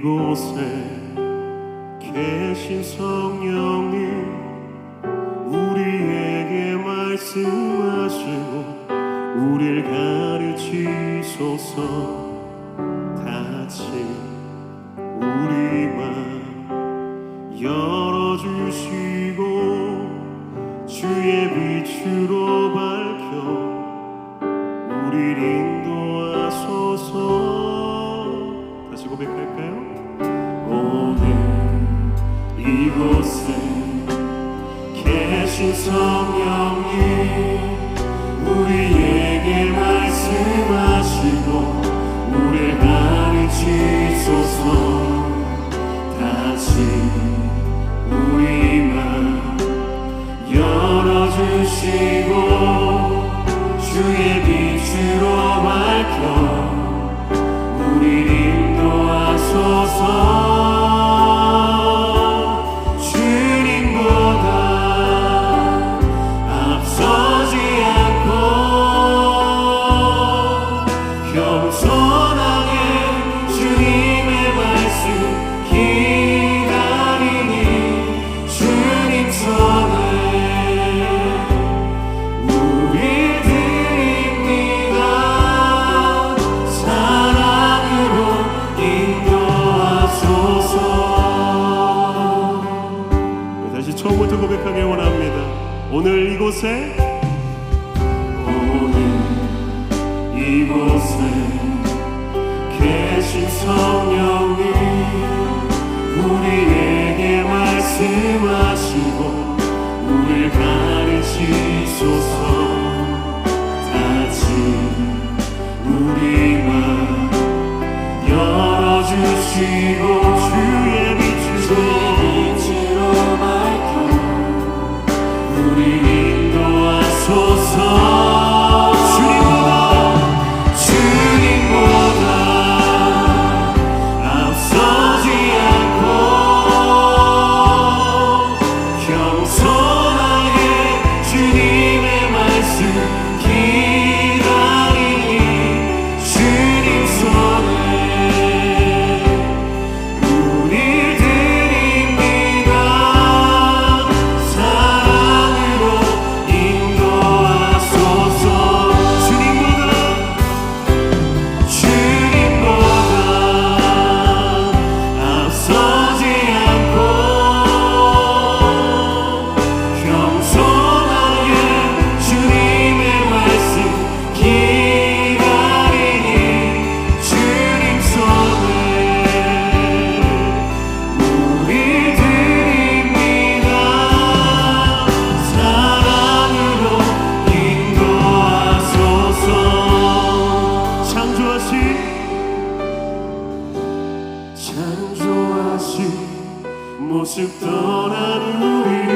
이곳에 계신 성령님 우리에게 말씀하시고 우릴 가르치소서 같이 우리 만 열어주시고 주의 빛으로 밝혀 우리를 인도하소서 다시 고백할까요? 오늘 이곳에 계신 성령님 우리에게 말씀하시고 우리 가르치소서 다시 우리 만 열어주시고 주의 빛으로 밝혀 우리 인도하소서. 떠난 우리를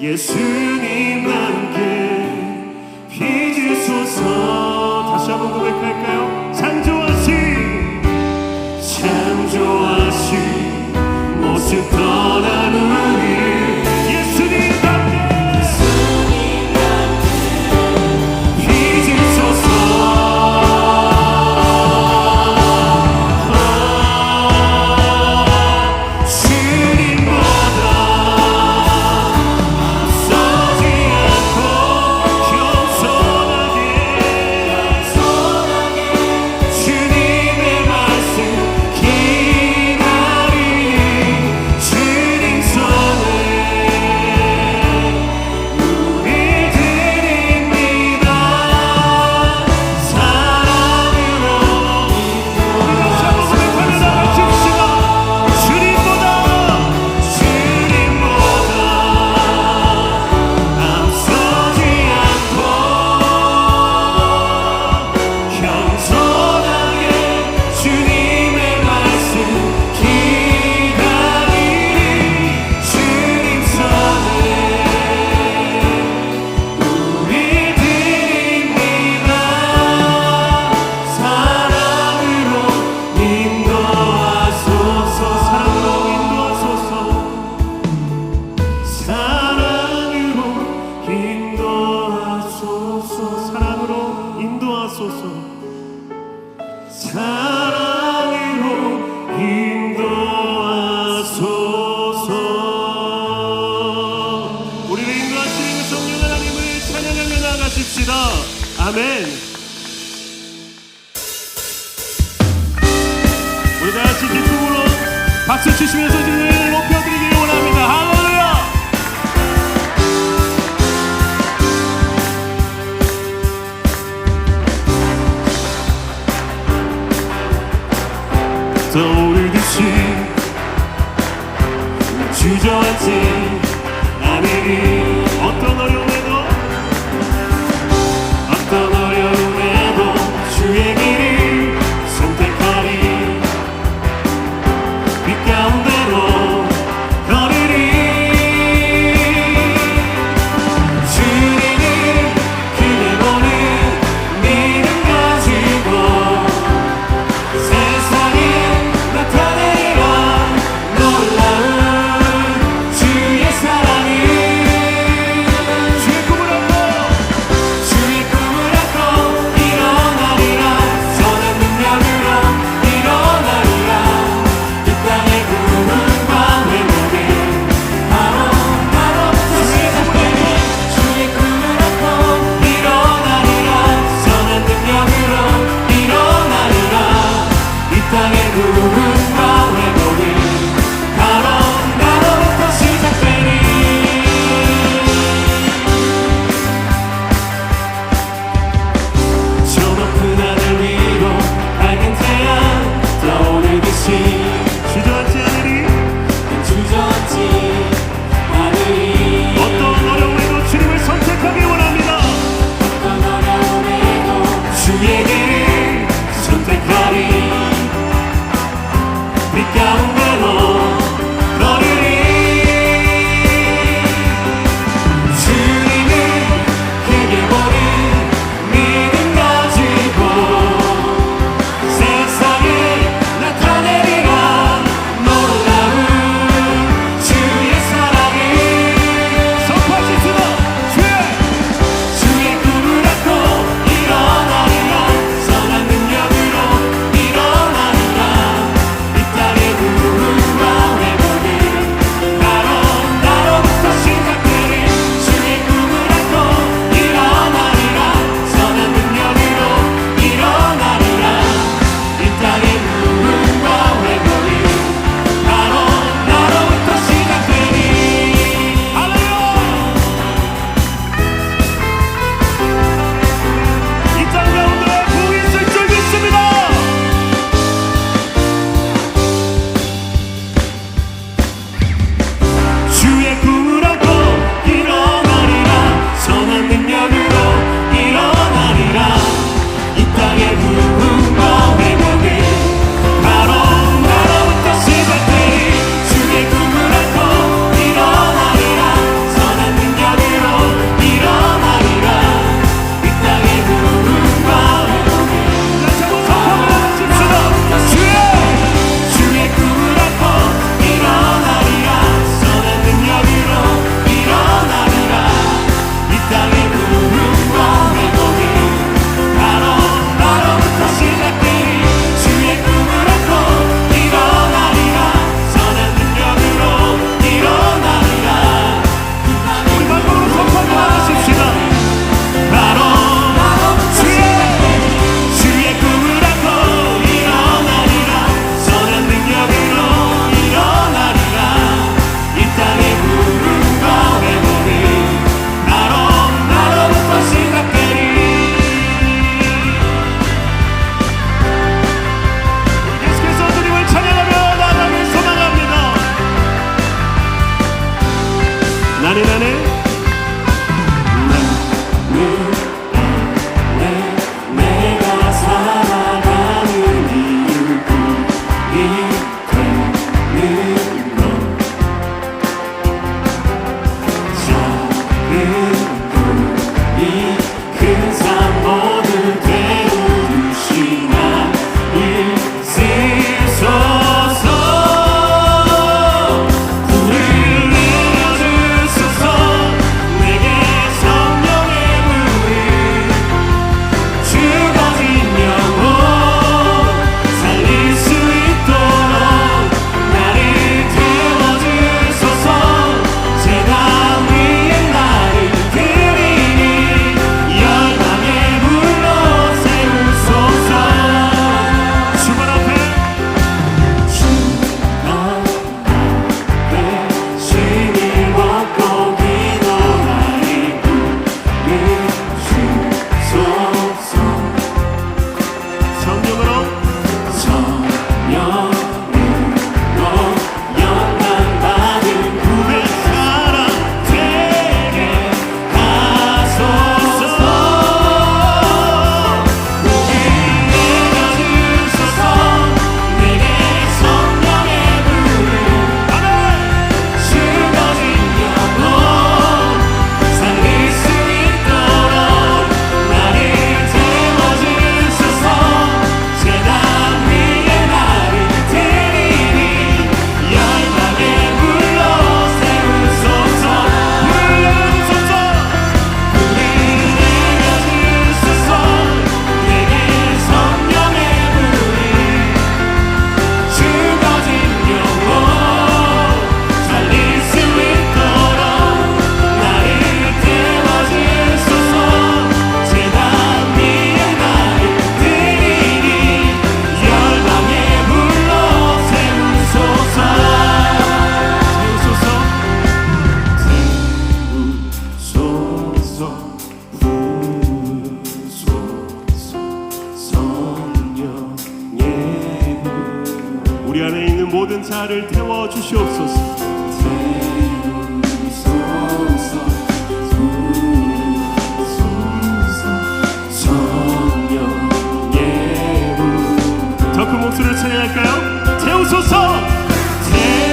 예수님 함께 빚으소서. 다시 한번 볼까요? 떠오르듯이 주저앉지 않으리 yeah 박수를 쳐야 할까요? 재우소서 재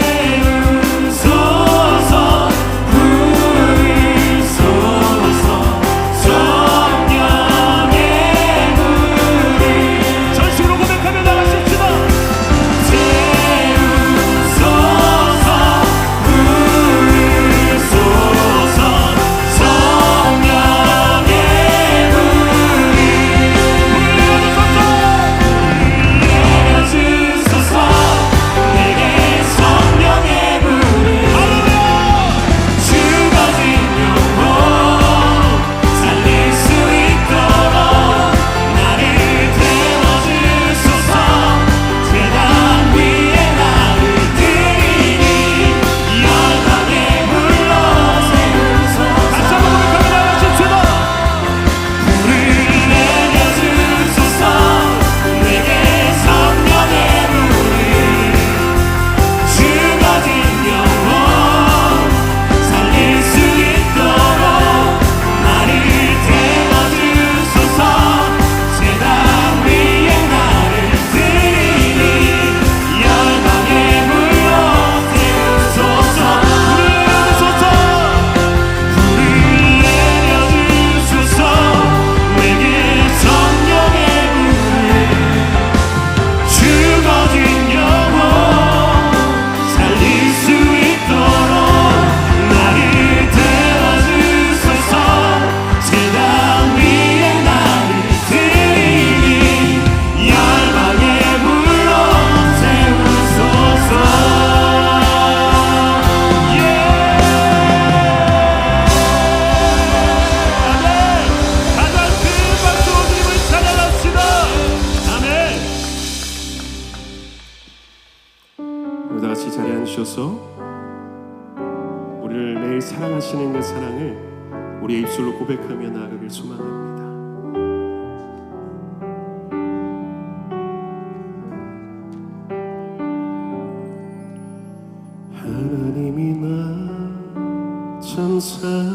answer.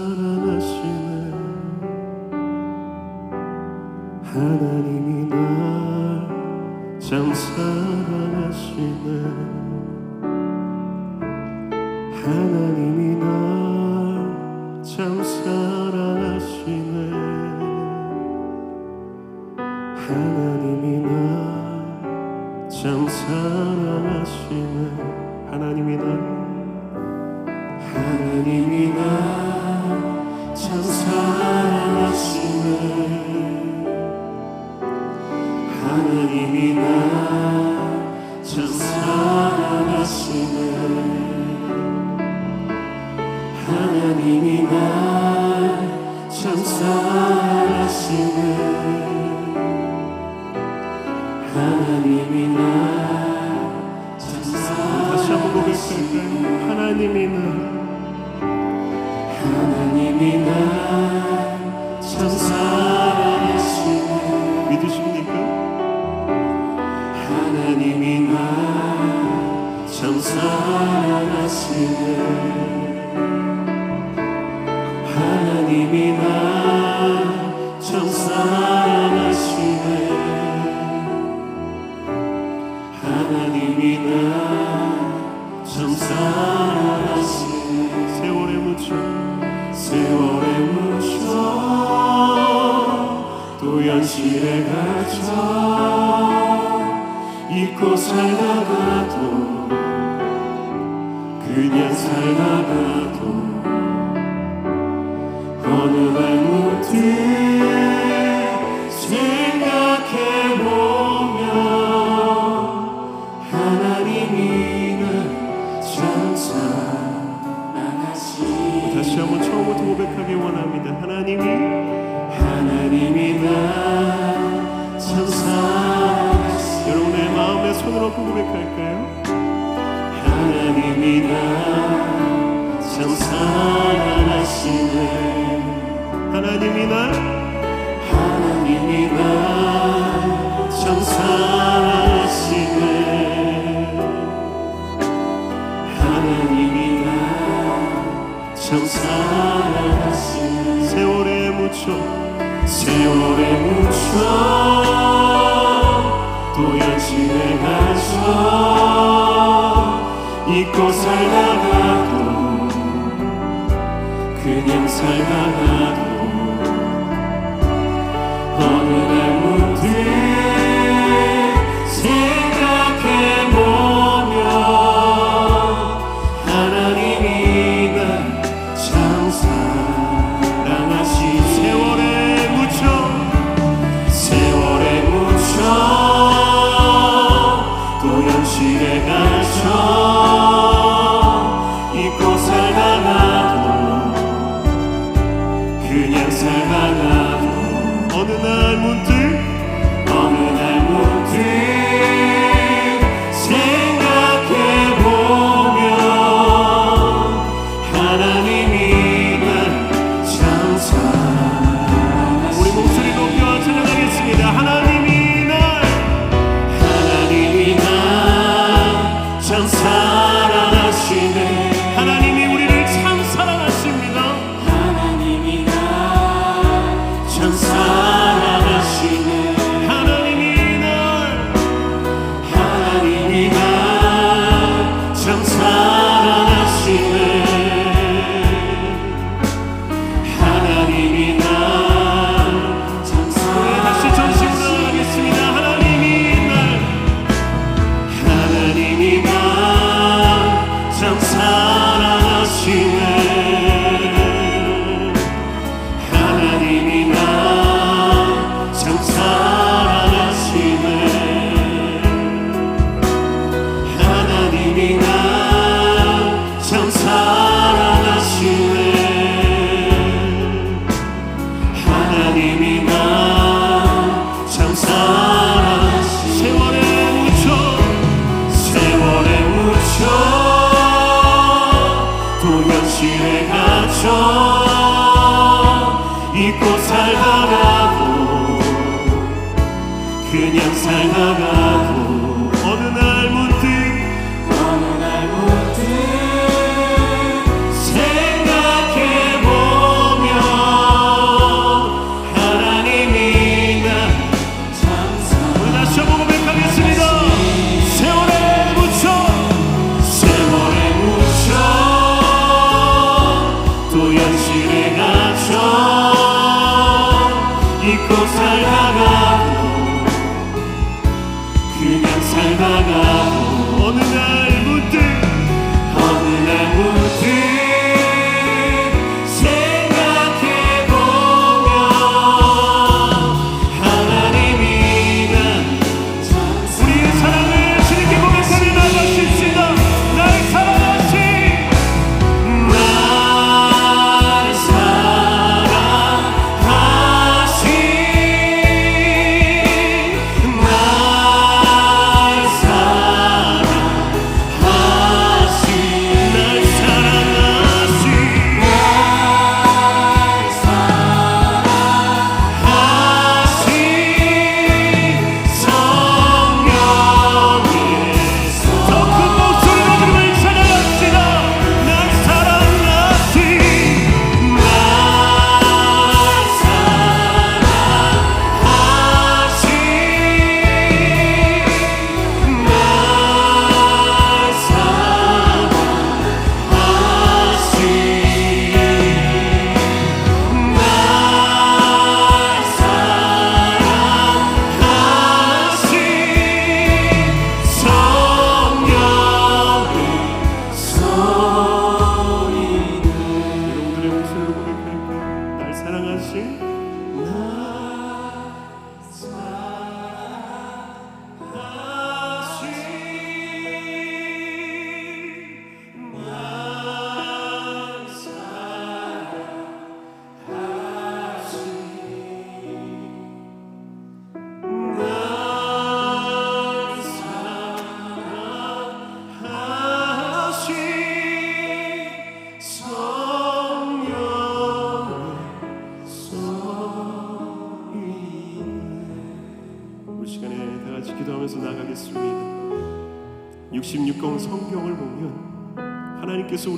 하나님이 나참 사랑하시네 하나님이 나참 사랑하세요. 살다가도 그냥 살다가도 다시 한번 처음부터 고백하기 원합니다. 하나님이 하나님이 나참 사랑하시 여러분의 마음에 손을 얹고 고백할까요? 하나님이 나참 사랑하시네 하나님이 나 하나님이 나참 사랑하시네 세월에 묻혀 세월에 묻혀 또 현실에 가서 잊고 살다가도 그냥 살다가도 어느 Senhor.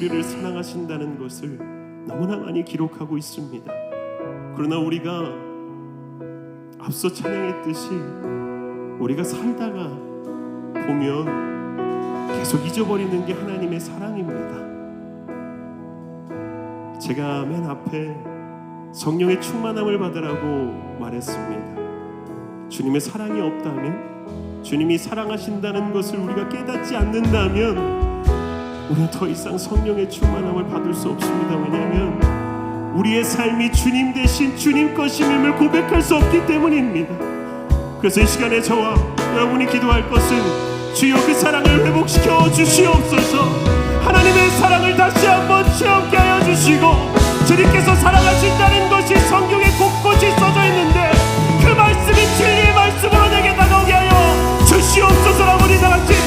우리를 사랑하신다는 것을 너무나 많이 기록하고 있습니다. 그러나 우리가 앞서 찬양했듯이 우리가 살다가 보면 계속 잊어버리는 게 하나님의 사랑입니다. 제가 맨 앞에 성령의 충만함을 받으라고 말했습니다. 주님의 사랑이 없다면, 주님이 사랑하신다는 것을 우리가 깨닫지 않는다면, 우린 더 이상 성령의 충만함을 받을 수 없습니다. 왜냐하면 우리의 삶이 주님 대신 주님 것임을 고백할 수 없기 때문입니다. 그래서 이 시간에 저와 여러분이 기도할 것은 주여 그 사랑을 회복시켜 주시옵소서 하나님의 사랑을 다시 한번 체험케 하여 주시고 주님께서 사랑하신다는 것이 성경에 곳곳이 써져 있는데 그 말씀이 진리의 말씀으로 내게 다가오게 하여 주시옵소서라고 우리 다 같이